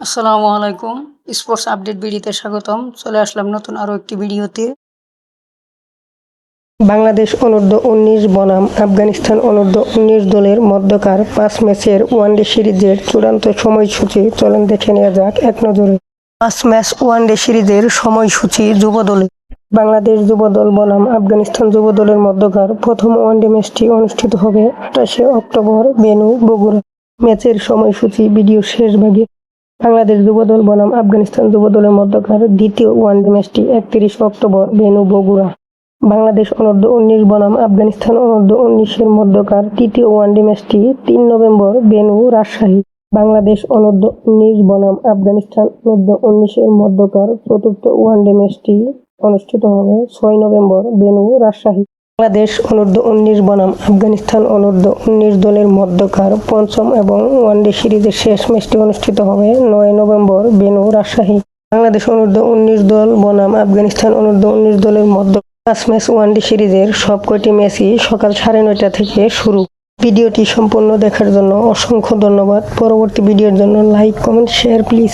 আসসালামু আলাইকুম। Sports update ভিডিওতে স্বাগতম। চলে আসলাম নতুন আরও একটি ভিডিওতে। বাংলাদেশ অনূর্ধ্ব উনিশ বনাম আফগানিস্তান অনূর্ধ্ব উনিশ দলের মধ্যকার পাঁচ ম্যাচের ওয়ানডে সিরিজের চূড়ান্ত সময়সূচি চলেন দেখে নেওয়া যাক এক নজরে। পাঁচ ম্যাচ ওয়ানডে সিরিজের সময়সূচি যুব দলে। বাংলাদেশ যুব দল বনাম আফগানিস্তান যুব দলের মধ্যকার প্রথম ওয়ানডে ম্যাচটি অনুষ্ঠিত হবে আঠাশে অক্টোবর বেনু বগুড়া। ম্যাচের সময়সূচি ভিডিও শেষ ভাগে বাংলাদেশ যুবদল বনাম আফগানিস্তান যুবদলের মধ্যকার দ্বিতীয় ওয়ানডে ম্যাচটি একত্রিশ অক্টোবর বেনু বগুড়া। বাংলাদেশ অনূর্ধ্ব উনিশ বনাম আফগানিস্তান অনূর্ধ্ব উনিশের মধ্যকার তৃতীয় ওয়ানডে ম্যাচটি তিন নভেম্বর বেনু রাজশাহী। বাংলাদেশ অনূর্ধ্ব উনিশ বনাম আফগানিস্তান অনূর্ধ্ব উনিশের মধ্যকার চতুর্থ ওয়ানডে ম্যাচটি অনুষ্ঠিত হবে ছয় নভেম্বর বেনু রাজশাহী। বাংলাদেশ অনূর্ধ্ব উনিশ বনাম, আফগানিস্তান অনূর্ধ্ব উনিশ দলের মধ্যকার পঞ্চম এবং ওয়ানডে সিরিজের শেষ ম্যাচটি অনুষ্ঠিত হবে নয় নভেম্বর বেনু রাজশাহী। বাংলাদেশ অনূর্ধ্ব উনিশ দল বনাম, আফগানিস্তান অনূর্ধ্ব উনিশ দলের মধ্য পাঁচ ম্যাচ ওয়ানডে সিরিজের সবকটি ম্যাচই সকাল সাড়ে নয়টা থেকে শুরু। ভিডিওটি সম্পূর্ণ দেখার জন্য অসংখ্য ধন্যবাদ। পরবর্তী ভিডিওর জন্য লাইক, কমেন্ট, শেয়ার, প্লিজ।